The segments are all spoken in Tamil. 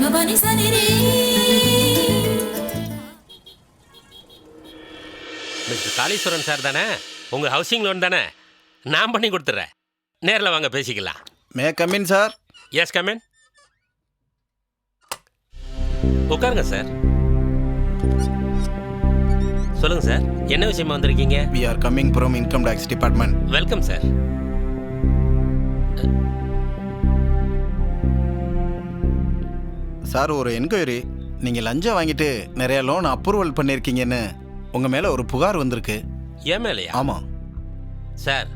ரி மிஸ்டர் காளீஸ்வரன் சார் தானே? உங்கள் ஹவுசிங் லோன் தானே? நான் பண்ணி கொடுத்துட்றேன் நேரில் வாங்க பேசிக்கலாம். May come in sir yes come in உட்காருங்க சார் சொல்லுங்க சார் என்ன விஷயமா வந்திருக்கீங்க? We are coming from income tax department welcome sir sir ஒரு என்கொயரி நீங்கள் லஞ்சம் வாங்கிட்டு நிறைய லோன் அப்ரூவல் பண்ணியிருக்கீங்கன்னு உங்கள் மேலே ஒரு புகார் வந்திருக்கு. ஏன் மேலையா? ஆமாம் சார்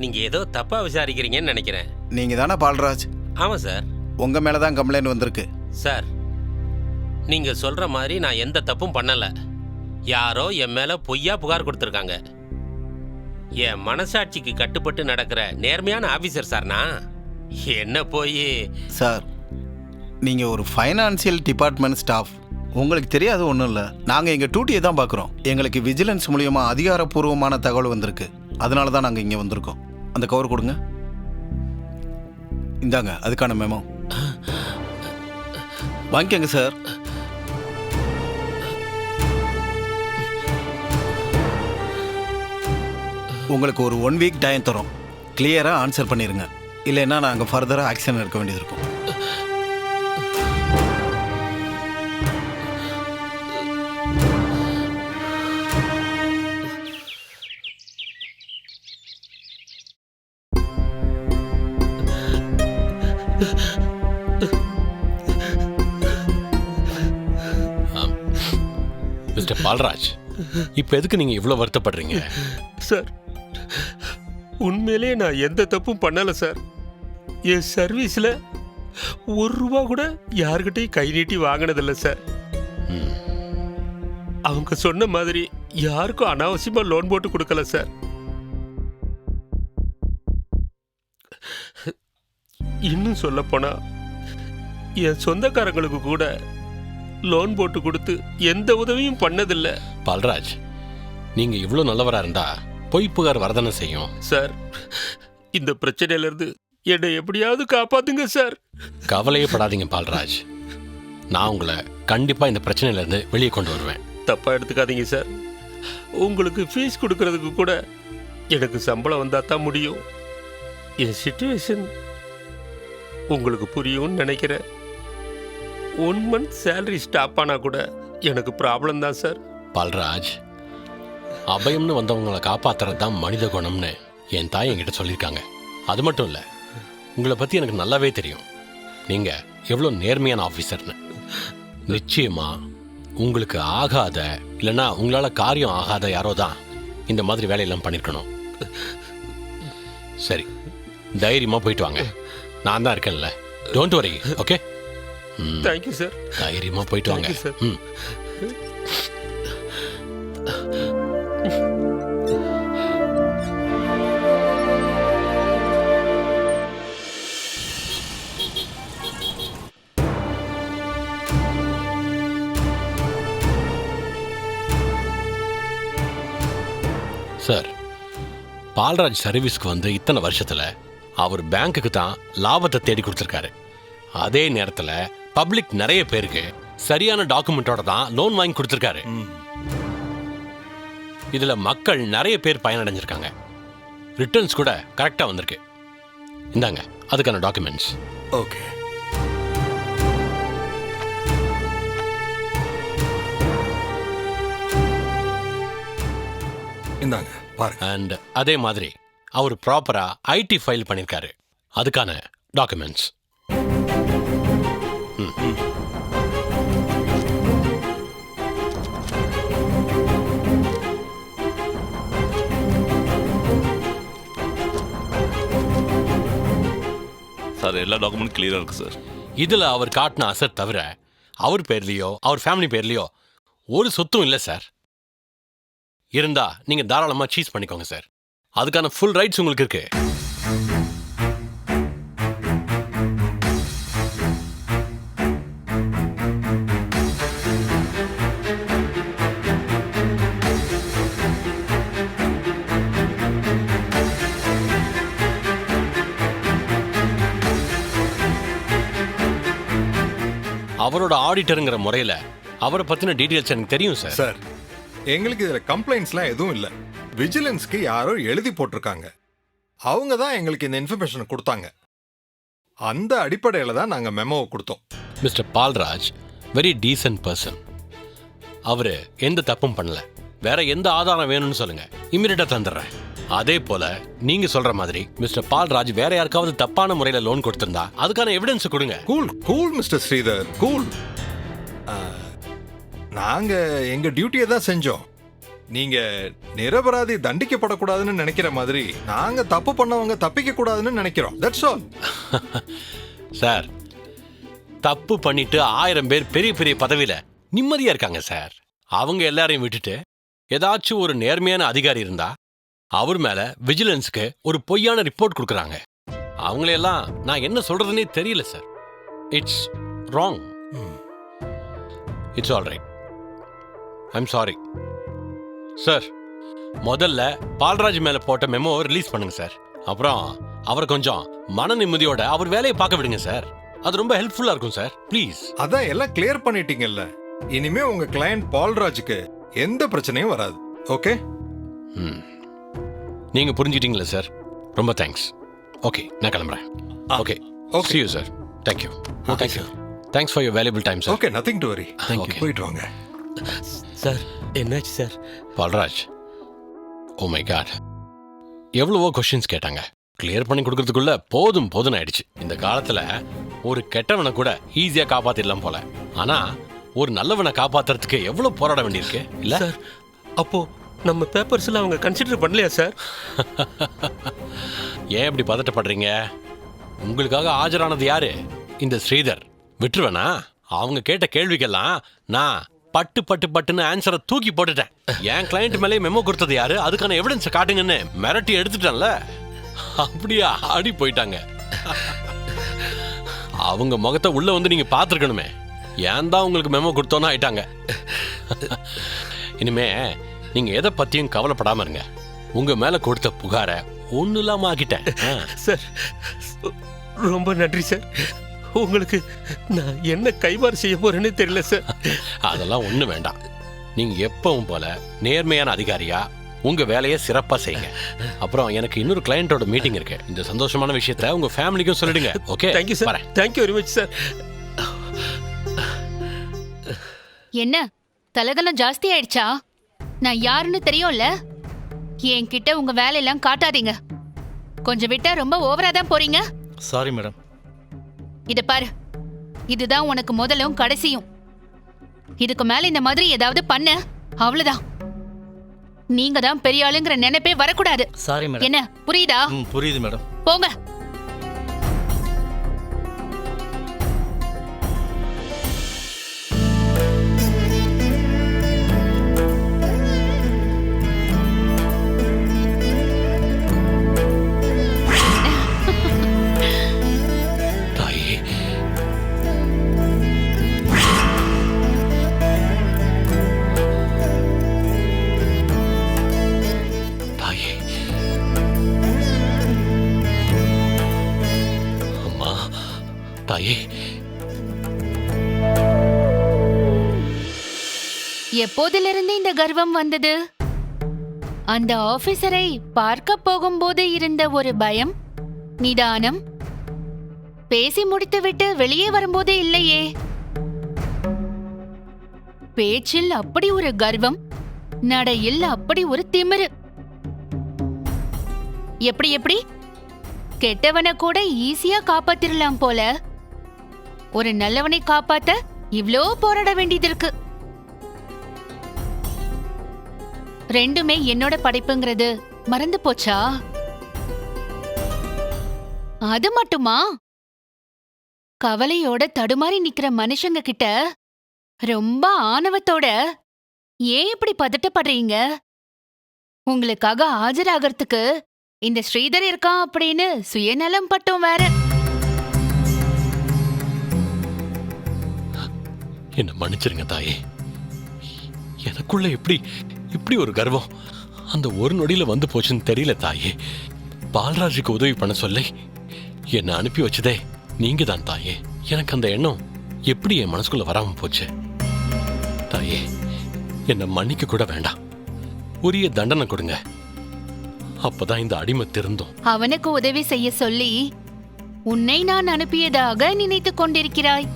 நீங்கள் ஏதோ தப்பாக விசாரிக்கிறீங்கன்னு நினைக்கிறேன். நீங்கள் தானே பால்ராஜ்? ஆமாம் சார். உங்கள் மேலே தான் கம்ப்ளைண்ட் வந்திருக்கு. சார் நீங்கள் சொல்கிற மாதிரி நான் எந்த தப்பும் பண்ணலை. யாரோ என் மேலே பொய்யா புகார் கொடுத்துருக்காங்க. என் மனசாட்சிக்கு கட்டுப்பட்டு நடக்கிற நேர்மையான ஆஃபீஸர் சார் நான். என்ன போய்? சார் நீங்கள் ஒரு ஃபைனான்சியல் டிபார்ட்மெண்ட் ஸ்டாஃப் உங்களுக்கு தெரியாது ஒன்றும் இல்லை. நாங்கள் எங்கள் டியூட்டியை தான் பார்க்குறோம் எங்களுக்கு விஜிலன்ஸ் மூலியமாக அதிகாரப்பூர்வமான தகவல் வந்திருக்கு. அதனால தான் நாங்கள் இங்கே வந்திருக்கோம். அந்த கவர் கொடுங்க. இந்தாங்க அதுக்கான மேமோ வாங்கிக்கோங்க சார் உங்களுக்கு ஒரு ஒன் வீக் டைம் தரோம். கிளியராக ஆன்சர் பண்ணிடுங்க இல்லைன்னா நாங்கள் ஃபர்தராக ஆக்ஷன் எடுக்க வேண்டியது இருக்கும். மிஸ்டர் பால்ராஜ் இப்போ எதுக்கு நீங்க இவ்வளோ வருத்தப்படுறீங்க? சார் உண்மையிலே நான் எந்த தப்பும் பண்ணலை சார். என் சர்வீஸில் ஒரு ரூபா கூட யாருக்கிட்டையும் கை நீட்டி வாங்கினதில்லை சார். அவங்க சொன்ன மாதிரி யாருக்கும் அனாவசியமாக லோன் போட்டு கொடுக்கல சார். இன்னும் சொல்லப்போனா என் சொந்தக்காரங்களுக்கு கூட லோன் போட்டு கொடுத்து எந்த உதவியும் பண்ணதில்லை. பால்ராஜ் நீங்க இவ்வளோ நல்லவரா இருந்தா பொய் புகார் வரதானே செய்யும். சார் இந்த பிரச்சனையில இருந்து என்னை எப்படியாவது காப்பாத்துங்க சார். கவலையே படாதீங்க பால்ராஜ். நான் உங்களை கண்டிப்பா இந்த பிரச்சனையில இருந்து வெளியே கொண்டு வருவேன். தப்பா எடுத்துக்காதீங்க சார். உங்களுக்கு ஃபீஸ் கொடுக்கறதுக்கு கூட எனக்கு சம்பளம் வந்தா தான் முடியும். என் சுச்சுவேஷன் உங்களுக்கு புரியும்னு நினைக்கிறேன். ஒன் மந்த் சேலரி ஸ்டாப் ஆனா கூட எனக்கு ப்ராப்ளம் தான் சார் பால்ராஜ் அபயம்னு வந்தவங்களை காப்பாத்துறது தான் மனித குணம்னு என் தாய் என்கிட்ட சொல்லியிருக்காங்க. அது மட்டும் இல்லை உங்களை பற்றி எனக்கு நல்லாவே தெரியும். நீங்கள் எவ்வளோ நேர்மையான ஆஃபீஸர்னு நிச்சயமாக உங்களுக்கு ஆகாத இல்லைன்னா உங்களால் காரியம் ஆகாத யாரோ தான் இந்த மாதிரி வேலையெல்லாம் பண்ணியிருக்கணும் சரி தைரியமாக போயிட்டு வாங்க. நான் தான் இருக்கேன்ல. Don't worry okay thank you sir தைரியமாக போயிட்டு வாங்க. Sir. ம். சார் பால்ராஜ் சர்வீஸ்க்கு வந்து இத்தனை வருஷத்துல அவர் பேங்க்குக்கு தான் லாபத்தை தேடி கொடுத்துருக்காரு. அதே நேரத்தில் பப்ளிக் நிறைய பேருக்கு சரியான டாக்குமெண்ட்டோட தான் லோன் வாங்கி கொடுத்துருக்காரு. இதுல மக்கள் நிறைய பேர் பயனடைஞ்சிருக்காங்க. ரிட்டர்ன்ஸ் கூட கரெக்டாக வந்திருக்கு. இந்தாங்க அதுக்கான டாக்குமெண்ட்ஸ். ஓகே. இந்தாங்க பாருங்க. அண்ட் அதே மாதிரி அவர் ப்ராப்பரா ஐடி ஃபைல் பண்ணியிருக்காரு அதுக்கான டாக்குமெண்ட்ஸ் சார் எல்லா டாக்குமெண்ட் கிளியராக இருக்குது சார். இதுல அவர் காட்டின அசட் தவிர அவர் பேர்லயோ அவர் ஃபேமிலி பேர்லயோ ஒரு சொத்தும் இல்லை சார். இருந்தா நீங்க தாராளமா சீஸ் பண்ணிக்கோங்க சார். அதுக்கான ஃபுல் ரைட்ஸ் உங்களுக்கு இருக்கு. அவரோட ஆடிட்டருங்கிற முறையில அவரை பத்தின டீட்டெயில்ஸ் எனக்கு தெரியும் சார் சார் எங்களுக்கு இதுல கம்ப்ளைண்ட்ஸ்லாம் எதுவும் இல்லை. விஜிலன்ஸ்க்கு யாரோ எழுதி போட்டிருக்காங்க. அவங்க தான் எங்களுக்கு இந்த இன்ஃபர்மேஷனை கொடுத்தாங்க. அந்த அடிப்படையில் தான் நாங்கள் மெமோவை கொடுத்தோம். Mister Balraj very decent person அவரு எந்த தப்பும் பண்ணல. வேற எந்த ஆதாரம் வேணும்னு சொல்லுங்க. இம்மிடியா தந்துடுறேன். அதே போல நீங்க சொல்ற மாதிரி மிஸ்டர் பால்ராஜ் வேற யாருக்காவது தப்பான முறையில லோன் கொடுத்திருந்தா அதுக்கான எவிடன்ஸ் கொடுங்க. Cool cool mister Sridhar cool நாங்கள் எங்கள் டியூட்டியை தான் செஞ்சோம். நீங்கள் நிரபராதி தண்டிக்கப்படக்கூடாதுன்னு நினைக்கிற மாதிரி நாங்கள் தப்பு பண்ணவங்க தப்பிக்க கூடாதுன்னு நினைக்கிறோம். தட்ஸ் ஆல் சார் தப்பு பண்ணிட்டு ஆயிரம் பேர் பெரிய பெரிய பதவியில நிம்மதியா இருக்காங்க சார். அவங்க எல்லாரையும் விட்டுட்டு ஏதாச்சும் ஒரு நேர்மையான அதிகாரி இருந்தா அவர் மேல விஜிலன்ஸ்க்கு ஒரு பொய்யான ரிப்போர்ட் கொடுக்குறாங்க. அவங்களையெல்லாம் நான் என்ன சொல்றதுனே தெரியல sir. It's wrong it's all right I'm sorry sir முதல்ல பால்ராஜ் மேல போட்ட மெமோ ரிலீஸ் பண்ணுங்க சார் அப்புறம் அவரை கொஞ்சம் மன நிம்மதியோட அவர் வேலையை பார்க்க விடுங்க சார் அது ரொம்ப ஹெல்ப்ஃபுல்லா இருக்கும் சார் ப்ளீஸ் அதான் எல்லாம் கிளியர் பண்ணிட்டீங்கல்ல. இனிமே உங்க கிளையண்ட் பால்ராஜுக்கு எந்த பிரச்சனையும் வராது. ஓகே ம் நீங்க புரிஞ்சிட்டீங்களா சார் ரொம்ப தேங்க்ஸ் ஓகே நான் கிளம்புறேன். Okay see you sir thank you thank you thanks for your valuable time sir okay nothing to worry Okay. போயிட்டு வாங்க. சார் என்னாச்சு sir? Balraj oh my God எவ்வளவோ கொஷின்ஸ் கேட்டாங்க. கிளியர் பண்ணி கொடுக்கறதுக்குள்ள போதும் போதும் ஆயிடுச்சு. இந்த காலத்துல ஒரு கெட்டவனை கூட ஈஸியா காப்பாத்திடலாம் போல. ஆனா ஒரு நல்லவனை காப்பாத்துறதுக்கு எவ்வளவு போராட வேண்டியிருக்கு? இல்ல? சார் அப்போ நம்ம பேப்பர்ஸ்ல அவங்க கன்சிடர் பண்ணலையா சார்? ஏன் இப்படி பதட்டப்படுறீங்க? உங்களுக்காக ஆஜரானது யாரு? இந்த ஸ்ரீதர். விட்டுருவேனா? அவங்க கேட்ட கேள்விக்கெல்லாம் நான் பட்டு பட்டு பட்டுன்னு ஆன்சரை தூக்கி போட்டுட்டேன். என் கிளையண்ட் மேலே மெமோ கொடுத்தது யாரு? அதுக்கான எவிடன்ஸை காட்டுங்கன்னு மிரட்டி எடுத்துட்டேன்ல. அப்படியே? ஆடி போயிட்டாங்க. அவங்க முகத்தை உள்ள வந்து நீங்க பார்த்துருக்கணுமே. ஏன் தான் உங்களுக்கு மெமோ கொடுத்தோன்னு ஆயிட்டாங்க. இனிமே நீங்க எதை பத்தியும் கவலைப்படாம இருங்க. உங்க மேல கொடுத்த புகாரை ஒண்ணு இல்லாம ஆக்கிட்டேன் சார் ரொம்ப நன்றி சார். உங்களுக்கு நான் என்ன கைமாறு செய்ய போறேன்னு தெரியல சார் அதெல்லாம் ஒண்ணு வேண்டாம். நீங்க எப்பவும் போல நேர்மையான அதிகாரியா உங்க வேலையை சிறப்பா செய்யுங்க. அப்புறம் எனக்கு இன்னொரு கிளையண்டோட மீட்டிங் இருக்கு. இந்த சந்தோஷமான விஷயத்த உங்க ஃபேமிலிக்கும் சொல்லிடுங்க. Okay thank you sir thank you very much sir என்ன? தலகலம் ஜாஸ்தி ஆயிடுச்சா? நான் யாருன்னு தெரியும்ல? என்கிட்ட உங்க வேலையெல்லாம் காட்டாதீங்க. கொஞ்சம் விட்டா ரொம்ப ஓவரா தான் போறீங்க. சாரி மேடம் இத பாரு. இதுதான் உனக்கு முதலும் கடைசியும். இதுக்கு மேல இந்த மாதிரி ஏதாவது பண்ண. அவ்வளவுதான். நீங்க தான் பெரிய ஆளுங்கிற நினைப்பே வரக்கூடாது. சாரி மேடம் என்ன? புரியுதா? புரியுது மேடம் போங்க. எப்போதிலிருந்து இந்த கர்வம் வந்தது? அந்த ஆபீசரை பார்க்க போகும்போது இருந்த ஒரு பயம் நிதானம். பேசி முடித்துவிட்டு வெளியே வரும்போது இல்லையே. பேச்சில் அப்படி ஒரு கர்வம் நடையில் அப்படி ஒரு திமிரு. எப்படி எப்படி? கெட்டவனை கூட ஈஸியா காப்பாத்திரலாம் போல. ஒரு நல்லவனை காப்பாத்த இவ்ளோ போராட வேண்டியது இருக்கு. ரெண்டுமே என்னோட படைப்புங்கிறது. மறந்து போச்சா? அது மட்டுமா? கவலையோட தடுமாறி நிக்கிற மனுஷங்க கிட்ட ரொம்ப ஆணவத்தோட ஏன் இப்படி பதட்டப்படுறீங்க? உங்களுக்காக ஆஜராகிறதுக்கு இந்த ஸ்ரீதர் இருக்கான் அப்படின்னு சுயநலம் பட்டும் வேற. என்ன மன்னிச்சிருங்க தாயே. எனக்குள்ள எப்படி இப்படி ஒரு கர்வம். அந்த ஒரு நொடியில வந்து போச்சுன்னு தெரியல தாயே. பால்ராஜுக்கு உதவி பண்ண சொல்லி. என்னை அனுப்பி வச்சதே நீங்க தான் தாயே. எனக்கு அந்த எண்ணம் எப்படி என் மனசுக்குள்ள வராம போச்சு? தாயே என்னை மன்னிக்க கூட வேண்டாம். உரிய தண்டனை கொடுங்க. அப்பதான் இந்த அடிமை திருந்தும். அவனுக்கு உதவி செய்ய சொல்லி உன்னை நான் அனுப்பியதாக நினைத்துக் கொண்டிருக்கிறாய்.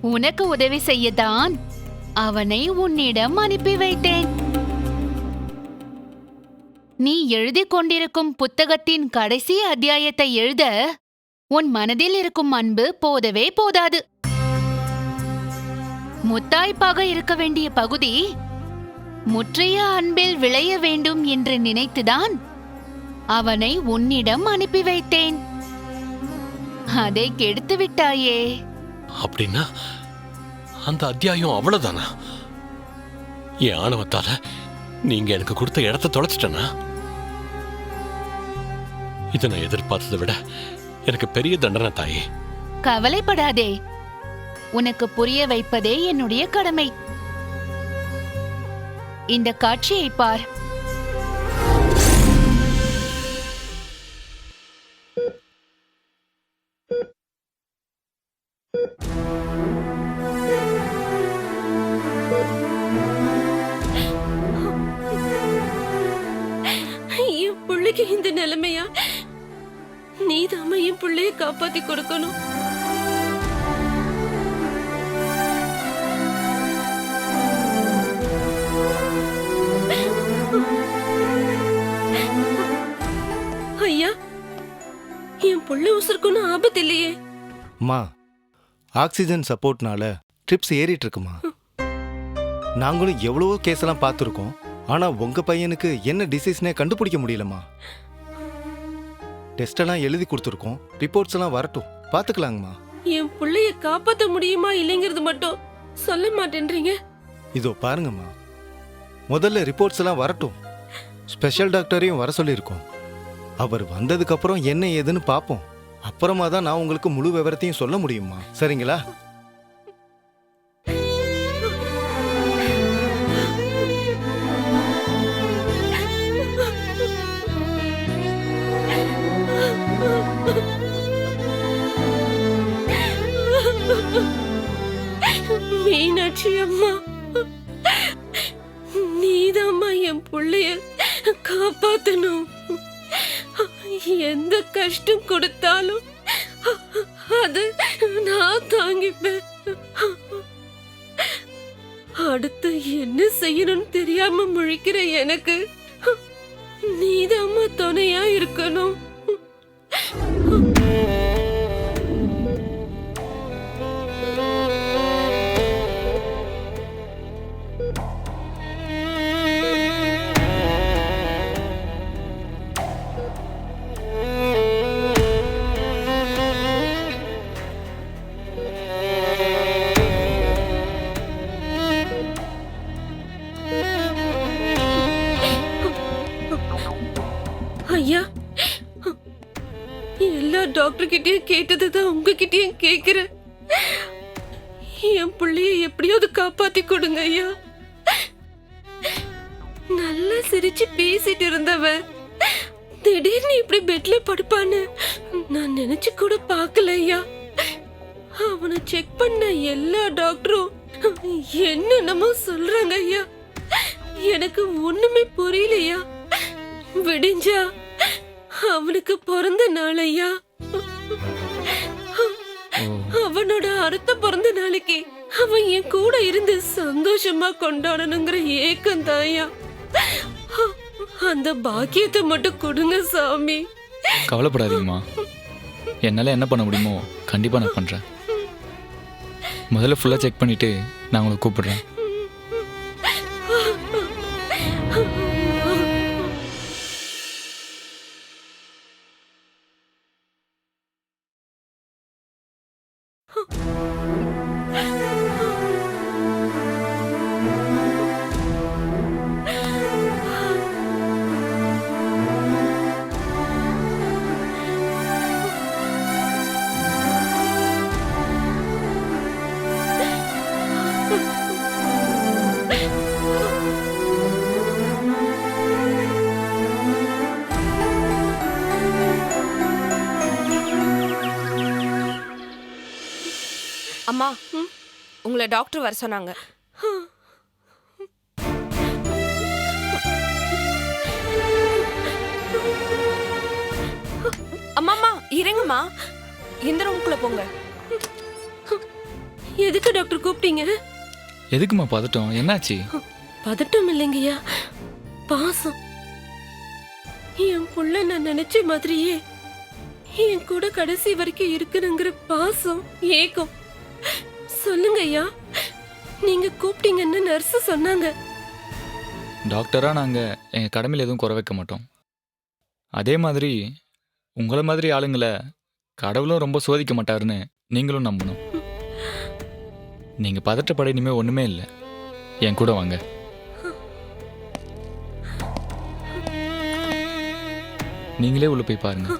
உனக்கு உதவி செய்யத்தான் அவனை உன்னிடம் அனுப்பி வைத்தேன். நீ எழுதிக் கொண்டிருக்கும் புத்தகத்தின் கடைசி அத்தியாயத்தை எழுத உன் மனதில் இருக்கும் அன்பு போதவே போதாது. முத்தாய்ப்பாக இருக்க வேண்டிய பகுதி முற்றைய அன்பில் விளைய வேண்டும் என்று நினைத்துதான் அவனை உன்னிடம் அனுப்பி வைத்தேன். அதை கெடுத்து விட்டாயே. அப்படின்னா அந்த அத்தியாயம் அவ்வளவுதானா? என் ஆணவத்தால நீங்க எனக்கு கொடுத்த இடத்த தொலைச்சிட்டனா? இதை நான் எதிர்பார்த்ததை விட எனக்கு பெரிய தண்டனை தாயே. கவலைப்படாதே. உனக்கு புரிய வைப்பதே என்னுடைய கடமை. இந்த காட்சியை பார். ஆக்சிஜன் சப்போர்ட்னால ட்ரிப்ஸ் ஏறிட்டு இருக்குமா நாங்களும் எவ்வளவோ கேஸ் எல்லாம் பார்த்துருக்கோம். ஆனா உங்க பையனுக்கு என்ன டிசீஸ்னே கண்டுபிடிக்க முடியலம்மா. டெஸ்ட் எல்லாம் எழுதி கொடுத்துருக்கோம். ரிப்போர்ட்ஸ் எல்லாம் வரட்டும். பார்த்துக்கலாங்கம்மா. என் புள்ளைய காப்பாத்த முடியுமா இல்லைங்கிறது மட்டும் சொல்ல மாட்டேன்றீங்க? இதோ பாருங்கம்மா. முதல்ல ரிப்போர்ட்ஸ் எல்லாம் வரட்டும். ஸ்பெஷல் டாக்டரையும் வர சொல்லியிருக்கோம். அவர் வந்ததுக்கு அப்புறம் என்ன ஏதுன்னு பார்ப்போம். அப்புறமா தான் நான் உங்களுக்கு முழு விவரத்தையும் சொல்ல முடியுமா? சரிங்களா? மீனாட்சி அம்மா நீதாம்மா என் பிள்ளைய காப்பாத்தணும். எந்த கஷ்டம் கொடுத்தாலும் அது நான் தாங்கிப்பேன். அடுத்து என்ன செய்யணும்னு தெரியாம முழிக்கிற எனக்கு நீதாம்மா துணையா இருக்கணும். காப்பாத்தி கொடுங்க ஐயா. நல்லா சிரிச்சு பேசிட்டு இருந்தவன் திடீர்னு இப்படி பெட்ல படுப்பான்னு நான் நினைச்சு கூட பார்க்கல ஐயா. அவனை செக் பண்ண எல்லா டாக்டரும் என்னென்னமோ சொல்றாங்க ஐயா. எனக்கு ஒண்ணுமே புரியலையா. விடிஞ்சா அவனுக்கு பிறந்த நாள் ஐயா. அவனோட அடுத்த பிறந்த நாளைக்கு அவன் என் கூட இருந்து சந்தோஷமா கொண்டாடணுங்கிற ஏக்கம் தாயா அந்த பாக்கியத்தை மட்டும் கொடுங்க சாமி. கவலைப்படாதீங்கம்மா. என்னால் என்ன பண்ண முடியுமோ கண்டிப்பாக நான் பண்ணுறேன் முதல்ல ஃபுல்லாக செக் பண்ணிவிட்டு நான் உங்களை கூப்பிடுறேன். அம்மா உங்களை டாக்டர் வர சொன்னாங்க. அம்மாம்மா இருங்கம்மா இந்த ரூம்குள்ள போங்க. எதுக்கு டாக்டர் கூப்பிட்டீங்க? எதுக்குமா பதட்டம்? என்னாச்சு? பதட்டம் இல்லைங்கய்யா. பாசம். என் புள்ள நான் நினைச்ச மாதிரியே என் கூட கடைசி வரைக்கும் இருக்கணுங்கிற பாசம் ஏக்கம். சொல்லுங்க ஐயா. நீங்க கூப்பிட்டீங்கன்னு நர்ஸ் சொன்னாங்க. டாக்டராக நாங்கள் எங்கள் கடமையில் எதுவும் குறை வைக்க மாட்டோம். அதே மாதிரி உங்களை மாதிரி ஆளுங்களை கடவுளும் ரொம்ப சோதிக்க மாட்டாருன்னு நீங்களும் நம்பணும். நீங்கள் பதற்றப்பட இனிமே ஒன்றுமே இல்லை. என் கூட வாங்க. நீங்களே உள்ள போய் பாருங்க.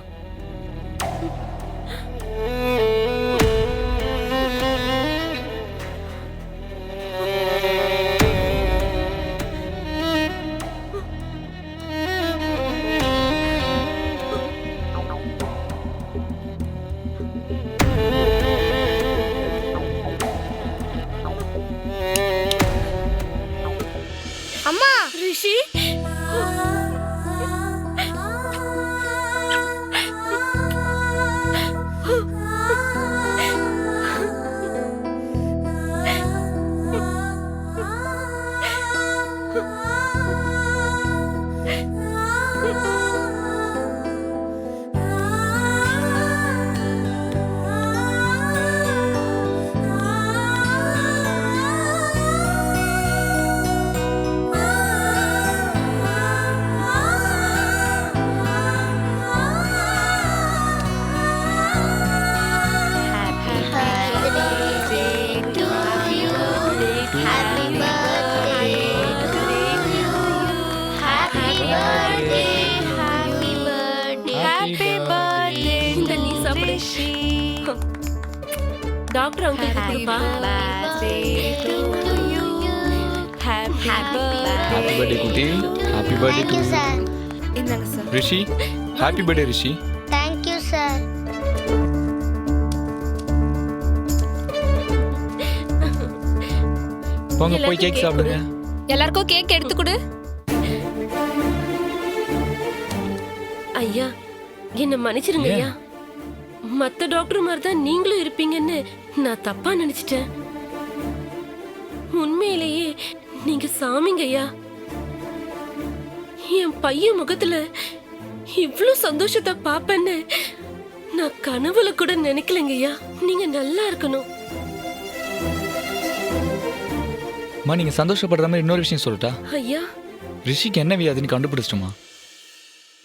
டாக்டர் அங்கிள் கொடுப்பா ஹாப்பி பர்த்டே குட்டி ஹாப்பி பர்த்டே டு இந்தாங்க sir Rishi happy birthday Rishi thank you sir போங்க போய் கேக் சாப்பிடுங்க. எல்லாருக்கும் கேக் எடுத்து கொடு. ஐயா என்ன மன்னிச்சிருங்க ஐயா. மத்த டாக்டர் மாதிரி தான் நீங்களும் இருப்பீங்கன்னு நான் தப்பா நினைச்சிட்டேன். உண்மையிலேயே நீங்க சாமிங்க ஐயா. என் பையன் முகத்துல இவ்ளோ சந்தோஷத்தை பாப்பேன்னு நான் கனவுல கூட நினைக்கலங்க ஐயா. நீங்க நல்லா இருக்கணும். அம்மா நீங்கள் சந்தோஷப்படுற மாதிரி இன்னொரு விஷயம் சொல்லட்டா? ஐயா. ரிஷிக்கு என்ன வியாதின்னு கண்டுபிடிச்சிட்டோமா?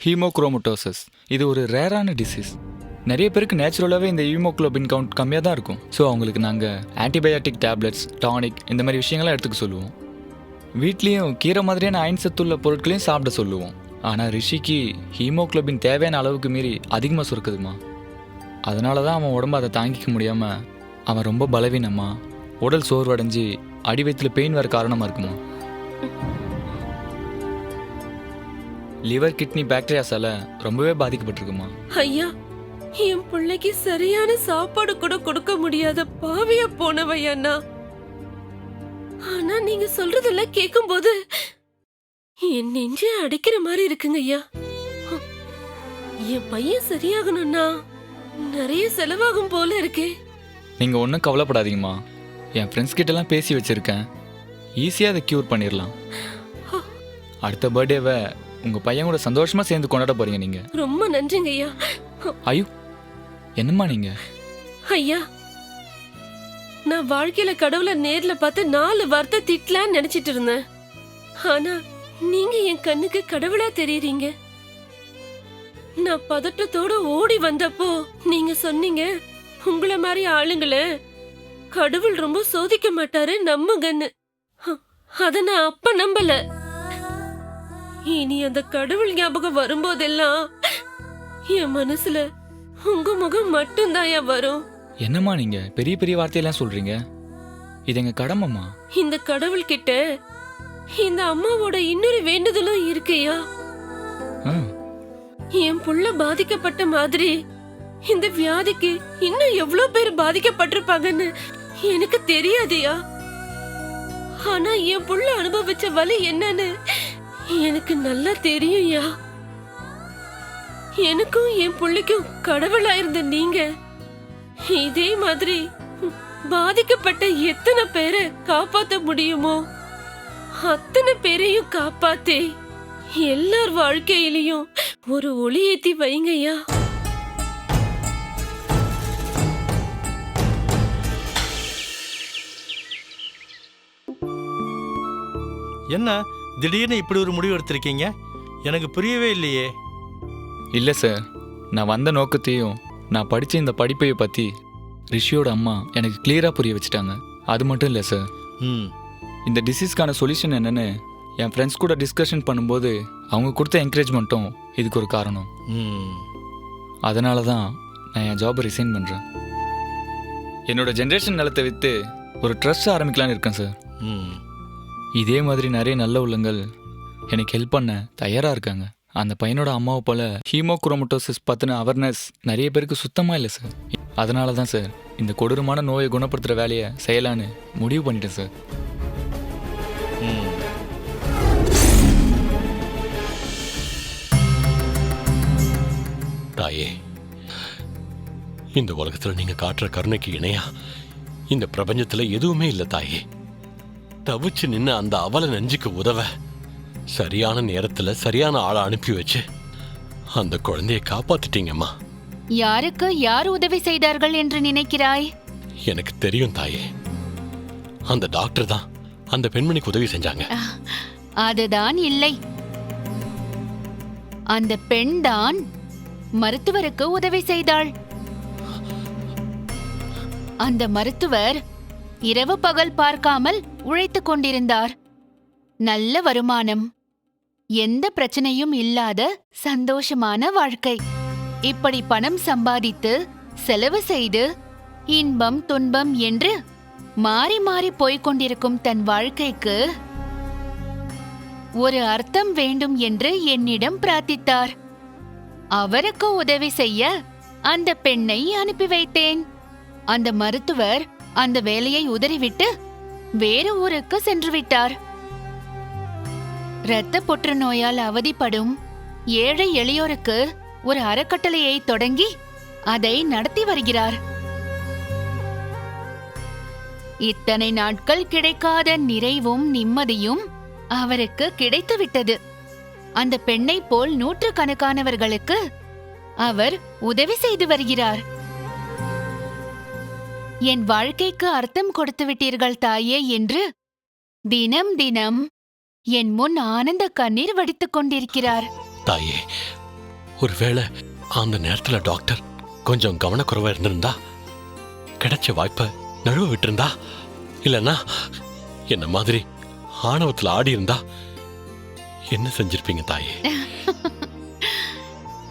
ஹீமோக்ரோமட்டோசஸ். இது ஒரு ரேரான டிசீஸ். நிறைய பேருக்கு நேச்சுரலாகவே இந்த ஹீமோக்ளோபின் கவுண்ட் கம்மியாக தான் இருக்கும். ஸோ அவங்களுக்கு நாங்கள் ஆன்டிபயாட்டிக் டேப்லெட்ஸ் டானிக் இந்த மாதிரி விஷயங்கள்லாம் எடுத்துக்க சொல்லுவோம். வீட்லேயும் கீரை மாதிரியான அயன் சத்துள்ள பொருட்களையும் சாப்பிட சொல்லுவோம். ஆனால் ரிஷிக்கு ஹீமோக்ளோபின் தேவையான அளவுக்கு மீறி அதிகமாக சுருக்குதுமா? அதனால தான் அவன் உடம்பு அதை தாங்கிக்க முடியாமல் அவன் ரொம்ப பலவீனமா உடல் சோர்வடைஞ்சு அடி வயிற்றுல பெயின் வர காரணமாக இருக்குமா? லிவர் கிட்னி பாக்டீரியாஸால ரொம்பவே பாதிக்கப்பட்டிருக்குமா? ஐயா என் பிள்ளைக்கு சரியான சாப்பாடு கூட கொடுக்க முடியாத பாவியா போனவையண்ணா ஆனா நீங்க சொல்றதெல்லாம் கேட்கும்போது என் நெஞ்சே அடைக்கிற மாதிரி இருக்குங்க ஐயா. என் பையன் சரியாகணும்னா நிறைய செலவாகும் போல இருக்கே. நீங்கள் ஒன்றும் கவலைப்படாதீங்கம்மா. என் ஃப்ரெண்ட்ஸ் கிட்டலாம் பேசி வச்சுருக்கேன். ஈஸியாக அதை க்யூர் பண்ணிடலாம். அடுத்த பர்த்டேவை உங்க பையன் கூட சந்தோஷமா சேர்ந்து கொண்டாட போறீங்க நீங்க. ரொம்ப நன்றிங்க ஐயா. ஐயோ என்னம்மா நீங்க? ஐயா நான் வாழ்க்கையில கடவுளை நேர்ல பார்த்து நாலு வார்த்தை திட்டலான்னு நினைச்சிட்டு இருந்தேன். ஆனா நீங்க என் கண்ணுக்கு கடவுளா தெரியுறீங்க. நான் பதட்டத்தோட ஓடி வந்தப்போ நீங்க சொன்னீங்க உங்கள மாதிரி ஆளுங்களை கடவுள் ரொம்ப சோதிக்க மாட்டாரு நம்புங்கன்னு. அத நான் அப்ப நம்பல. இனி அந்த கடவுள் ஞாபகம் வரும்போதெல்லாம் என் மனசுல உங்க முகம் மட்டும்தான் வரும். என்னம்மா நீங்க? பெரிய பெரிய வார்த்தையெல்லாம் சொல்றீங்க. இது எங்க கடமைம்மா? இந்த கடவுள் கிட்ட இந்த அம்மாவோட இன்னொரு வேண்டுதலும் இருக்குயா? என் புள்ள பாதிக்கப்பட்ட மாதிரி இந்த வியாதிக்கு இன்னும் எவ்வளவு பேர் பாதிக்கப்பட்டிருப்பாங்கன்னு எனக்கு தெரியாதியா? ஆனா என் புள்ள அனுபவிச்ச வலி என்னன்னு எனக்கு நல்லா தெரியும்யா. எனக்கும் என் பிள்ளைக்கும் கடவுளா இருந்த நீங்க. இதே மாதிரி பாதிக்கப்பட்ட எத்தனை பேரை காப்பாத்த முடியுமோ அத்தனை பேரையும் காப்பாத்தே எல்லார் வாழ்க்கையிலையும் ஒரு ஒளி ஏத்தி வைங்கய்யா. என்ன திடீர்னு இப்படி ஒரு முடிவு எடுத்திருக்கீங்க? எனக்கு புரியவே இல்லையே. இல்லை சார் நான் வந்த நோக்கத்தையும் நான் படித்த இந்த படிப்பையை பற்றி ரிஷியோட அம்மா எனக்கு கிளியராக புரிய வச்சுட்டாங்க. அது மட்டும் இல்லை சார். ம். இந்த டிசீஸ்க்கான சொல்யூஷன் என்னன்னு என் ஃப்ரெண்ட்ஸ் கூட டிஸ்கஷன் பண்ணும்போது அவங்க கொடுத்த என்கரேஜ்மெண்ட்டும் இதுக்கு ஒரு காரணம். ம். அதனால தான் நான் என் ஜாபை ரிசைன் பண்ணுறேன் என்னோட ஜென்ரேஷன் நிலத்தை விற்று ஒரு ட்ரஸ்ட் ஆரம்பிக்கலான்னு இருக்கேன் சார். ம். இதே மாதிரி நிறைய நல்ல உள்ளங்கள் எனக்கு ஹெல்ப் பண்ண தயாராக இருக்காங்க. அந்த பையனோட அம்மாவை போல ஹீமோக்ரோமட்டோசிஸ் பற்றின அவேர்னஸ் நிறைய பேருக்கு சுத்தமாக இல்லை சார் அதனால தான் சார் இந்த கொடூரமான நோயை குணப்படுத்துகிற வேலையை செய்யலான்னு முடிவு பண்ணிட்டேன் சார் தாயே இந்த உலகத்தில் நீங்க காட்டுற கருணைக்கு இணையா? இந்த பிரபஞ்சத்தில் எதுவுமே இல்லை தாயே. தவிச்சு நின்று அந்த அவல நெஞ்சுக்கு உதவ சரியான நேரத்துல சரியான ஆளை அனுப்பி வச்சு அந்த குழந்தைய காப்பாத்திட்டீங்கம்மா. யாருக்கு யார் உதவி செய்தார்கள் என்று நினைக்கிறாய்? எனக்கு தெரியும் தாயே. அந்த டாக்டர் தான் அந்த பெண்மணிக்கு உதவி செஞ்சாங்க. அதுதான் இல்லை. அந்த பெண்தான் மருத்துவருக்கு உதவி செய்தாள். அந்த மருத்துவர் இரவு பகல் பார்க்காமல் உழைத்துக் கொண்டிருந்தார். நல்ல வருமானம். எந்த பிரச்சனையும் இல்லாத சந்தோஷமான வாழ்க்கை. இப்படி பணம் சம்பாதித்து செலவு செய்து இன்பம் துன்பம் என்று மாறி மாறி போய்கொண்டிருக்கும் தன் வாழ்க்கைக்கு ஒரு அர்த்தம் வேண்டும் என்று என்னிடம் பிரார்த்தித்தார். அவருக்கு உதவி செய்ய அந்த பெண்ணை அனுப்பி வைத்தேன். அந்த மருத்துவர் அந்த வேலையை உதறிவிட்டு வேறு ஊருக்கு சென்று விட்டார். இரத்த புற்றுநோயால் அவதிப்படும் ஏழை எளியோருக்கு ஒரு அறக்கட்டளையை தொடங்கி அதை நடத்தி வருகிறார். இத்தனை நாட்கள் கிடைக்காத நிறைவும் நிம்மதியும் அவருக்கு கிடைத்துவிட்டது. அந்த பெண்ணை போல் நூற்றுக்கணக்கானவர்களுக்கு அவர் உதவி செய்து வருகிறார். என் வாழ்க்கைக்கு அர்த்தம் கொடுத்து விட்டீர்கள் தாயே என்று தினம் தினம் என் முன் ஆனந்த கண்ணீர் வடித்துக் கொண்டிருக்கிறார். தாயே ஒருவேளை அந்த நேரத்துல டாக்டர் கொஞ்சம் கவனக்குறைவா இருந்திருந்தா கிடைச்ச வாய்ப்பை நழுவ விட்டிருந்தா இல்லைன்னா என்ன மாதிரி ஆணவத்துல ஆடி இருந்தா என்ன செஞ்சிருப்பீங்க தாயே?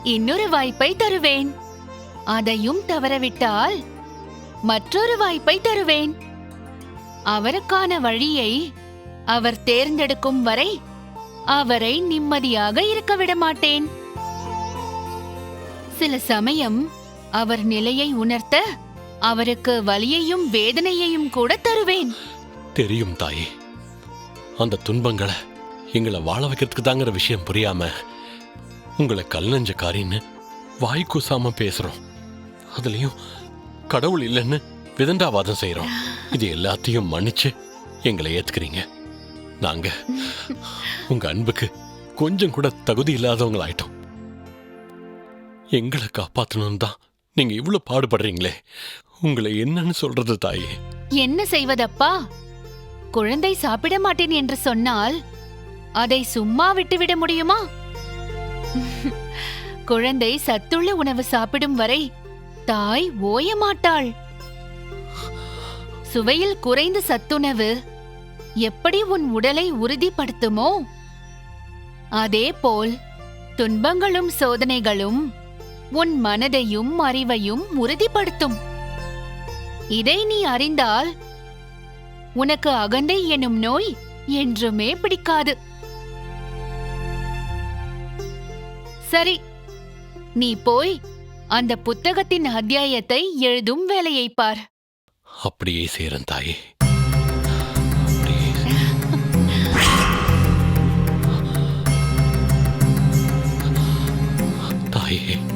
இன்னொரு வாய்ப்பை தருவேன். அதையும் தவறவிட்டால் மற்றொரு வாய்ப்பை தருவேன். அவருக்கான வழியை அவர் தேர்ந்தெடுக்கும் வரை அவரை நிம்மதியாக இருக்க விட மாட்டேன். சில சமயம் அவர் நிலையை உணர்த்த அவருக்கு வலியையும் வேதனையையும் கூட தருவேன். தெரியும் தாயே. அந்த துன்பங்களை எங்களை வாழ வைக்கிறதுக்கு தாங்கிற விஷயம் புரியாம உங்களை கல் நெஞ்சக்காரின்னு வாய் கூசாம பேசுறோம். அதுலயும் கடவுள் இல்லைன்னு விதண்டாவாதம் செய்யறோம் இது எல்லாத்தையும் மன்னிச்சு எங்களை ஏத்துக்கிறீங்க. நாங்க. உங்க அன்புக்கு கொஞ்சம் கூட தகுதி இல்லாதவங்களாயிட்டோம். எங்களை காப்பாற்றணும் தான் நீங்க இவ்வளவு பாடுபடுறீங்களே. உங்களை என்னன்னு சொல்றது தாயே. என்ன செய்வதப்பா? குழந்தை சாப்பிட மாட்டேன் என்று சொன்னால் அதை சும்மா விட்டுவிட முடியுமா? குழந்தை சத்துள்ள உணவு சாப்பிடும் வரை தாய் ஓய மாட்டாள் சுவையில் குறைந்த சத்துணவு எப்படி உன் உடலை உறுதிப்படுத்துமோ? அதேபோல் துன்பங்களும் சோதனைகளும் உன் மனதையும் அறிவையும் உறுதிப்படுத்தும். இதை நீ அறிந்தால் உனக்கு அகந்தை எனும் நோய் என்றுமே பிடிக்காது. சரி நீ போய் அந்த புத்தகத்தின் அத்தியாயத்தை எழுதும் வேலையை பார். அப்படியே சேரன் தாயே. தாயே